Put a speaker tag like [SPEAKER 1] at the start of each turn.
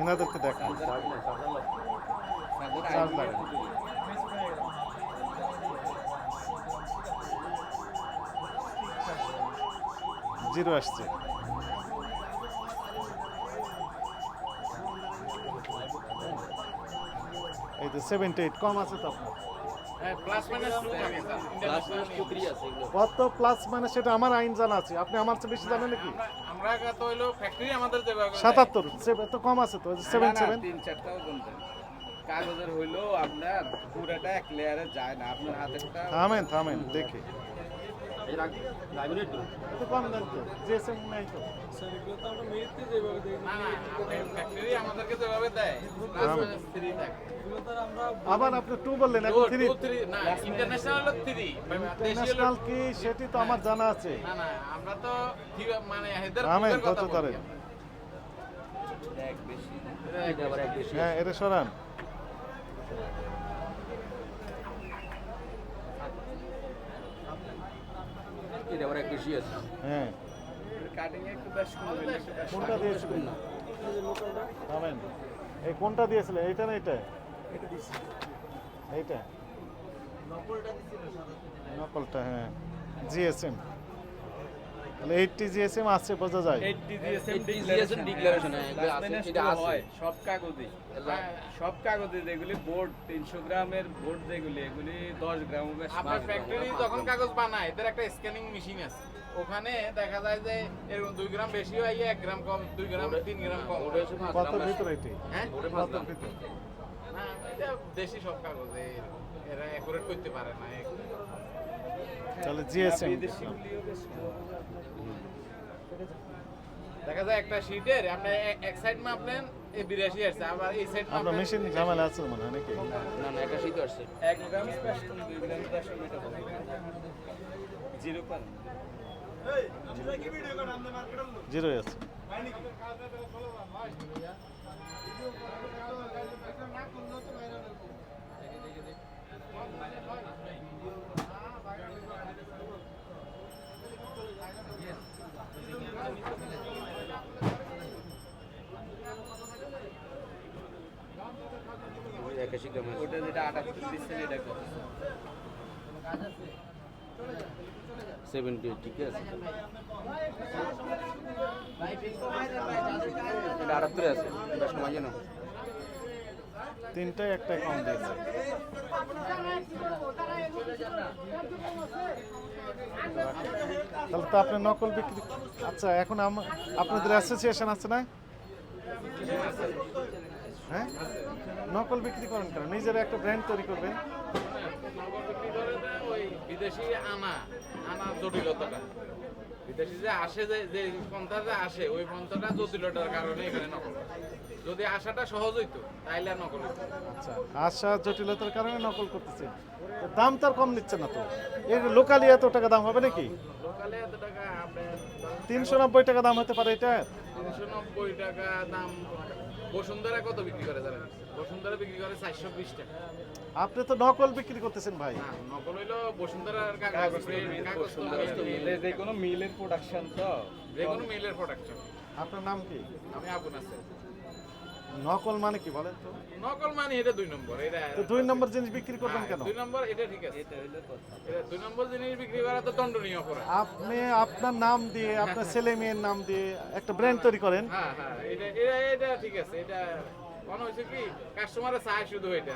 [SPEAKER 1] এনাদেরকে দেখান। Charge zero আসছে। এই তো সেভেন্টি এইট কম আছে তো আপনার?
[SPEAKER 2] প্লাস মাইনাস টু থাকে
[SPEAKER 1] কত প্লাস মানে সেটা আমার আইন জানা আছে। আপনি আমার চেয়ে বেশি জানেন নাকি? সাতাত্তর তো কম আছে তো সেভেন সেভেন
[SPEAKER 3] তিন চারটাও গুনতে কাগজের হইল আপনার পুরাটা এক লেয়ারে যায় না আপনার হাতে
[SPEAKER 1] থামেন থামেন দেখি। এত কম দেন তো জিএসএম নাই তো।
[SPEAKER 2] না না ফ্যাক্টরি আমাদেরকে যেভাবে দেয় প্লাস মাইনাস থ্রি থাকে।
[SPEAKER 1] আবার আপনি টু বললেন এখন
[SPEAKER 2] Two,
[SPEAKER 1] থ্রি
[SPEAKER 2] two, three, না ইন্টারন্যাশনাল হলো থ্রি
[SPEAKER 1] ইন্টারন্যাশনাল কি সেটি তো আমার জানা আছে।
[SPEAKER 2] না না আমরা তো মানে কথা বলি
[SPEAKER 3] বেশি।
[SPEAKER 1] হ্যাঁ এটা সরান হ্যাঁ
[SPEAKER 3] কাটিং একটু বেশ আছে। একটু
[SPEAKER 1] কোনটা দিয়েছিলেন থামেন। এই কোনটা দিয়েছিলেন এইটা না এটা এইটা? নকলটা হ্যাঁ। জিএসএম। তাহলে এইটটি জিএসএম আছে বোঝা যায়।
[SPEAKER 3] 80 DSM
[SPEAKER 4] DSM declaration, হ্যাঁ, এগুলো
[SPEAKER 3] Plus
[SPEAKER 4] আছে, এটা আছে।
[SPEAKER 3] হয়, সব কাগজে। সব কাগজে যেগুলি বোর্ড তিনশো গ্রামের বোর্ড যেগুলি এগুলি দশ গ্রাম বেশ
[SPEAKER 2] আপনার ফ্যাক্টরি যখন কাগজ বানায় এদের একটা স্ক্যানিং মেশিন আছে। ওখানে দেখা যায় যে এরকম দুই গ্রাম বেশি হয় এক গ্রাম কম দুই গ্রাম তিন গ্রাম কম
[SPEAKER 1] কত ভিতরে এটি?
[SPEAKER 2] হ্যাঁ?
[SPEAKER 1] কত ভিতরে?
[SPEAKER 2] না এটা দেশি সব কাগজে এরা অ্যাকুরেট করতে পারে না
[SPEAKER 1] তাহলে জিএসএম।
[SPEAKER 2] দেখা যায় একটা শীটের আপনি এক সাইড মাপলেন এই বিরাশি আসছে। আবার এই সাইড
[SPEAKER 1] আপনার মেশিন ঝামেলা আছে মনে হয় নাকি?
[SPEAKER 4] না না একটা শীত আসছে।
[SPEAKER 3] এক গ্রাম স্পেস দুই গ্রাম দশ মিটার জিরো পার।
[SPEAKER 1] জিরো আছে।
[SPEAKER 4] একাশি গ্রাম
[SPEAKER 3] ওটা যেটা আটাত্তর দিচ্ছেন এটা কত?
[SPEAKER 4] সেভেন্টি ঠিক আছে। এটা আটাত্তরে আছে জানো
[SPEAKER 1] তিনটায় একটা কম দিয়েছে তাহলে তো আপনি নকল বিক্রি আচ্ছা এখন আম- আপনাদের অ্যাসোসিয়েশন আছে না? হ্যাঁ? নকল বিক্রি করেন কেন নিজের একটা ব্র্যান্ড তৈরি করবেন।
[SPEAKER 2] বিদেশি আনা আনা জটিলতাটা। বিদেশি যে আসে যে যে পন্থা যে আসে ওই পন্থাটা জটিলতার কারণে এখানে নকল যদি আসাটা সহজ হইতো তাইলে আর নকল হইতো
[SPEAKER 1] আচ্ছা আশা জটিলতার কারণে নকল করতেছে। দাম তার কম নিচ্ছে না তো। এর লোকালি এত টাকা দাম হবে নাকি?
[SPEAKER 2] লোকালে এত টাকা
[SPEAKER 1] তিনশো নব্বই টাকা দাম হতে পারে এটা?
[SPEAKER 2] তিনশো নব্বই টাকা দাম বসুন্ধরা কত বিক্রি করে জানেন? বসুন্ধরা বিক্রি করে চারশো বিশ টাকা।
[SPEAKER 1] আপনি তো নকল বিক্রি করতেছেন ভাই।
[SPEAKER 2] নকল হইল বসুন্ধরার কাগজ
[SPEAKER 3] কাগজ যে কোনো মিলের প্রোডাকশন তো।
[SPEAKER 2] যে কোনো মিলের প্রোডাকশন
[SPEAKER 1] আপনার নাম কি?
[SPEAKER 2] আমি আপন আছে
[SPEAKER 1] নকল মানে কি বলেন তো?
[SPEAKER 2] নকল মানে এটা দুই নম্বর এটা
[SPEAKER 1] তো দুই নম্বর জিনিস বিক্রি করবেন
[SPEAKER 2] হ্যাঁ,
[SPEAKER 1] কেন?
[SPEAKER 2] দুই নম্বর এটা ঠিক আছে।
[SPEAKER 3] এটা হইল কথা।
[SPEAKER 2] এটা দুই নম্বর জিনিস বিক্রি করা তো দণ্ডনীয় অপরাধ।
[SPEAKER 1] আপনি আপনার নাম দিয়ে আপনার ছেলে মেয়ের নাম দিয়ে একটা ব্র্যান্ড তৈরি করেন।
[SPEAKER 2] হ্যাঁ হ্যাঁ এটা এটা এটা ঠিক আছে এটা মনে হয়েছে কি কাস্টমারের চায় শুধু এটা।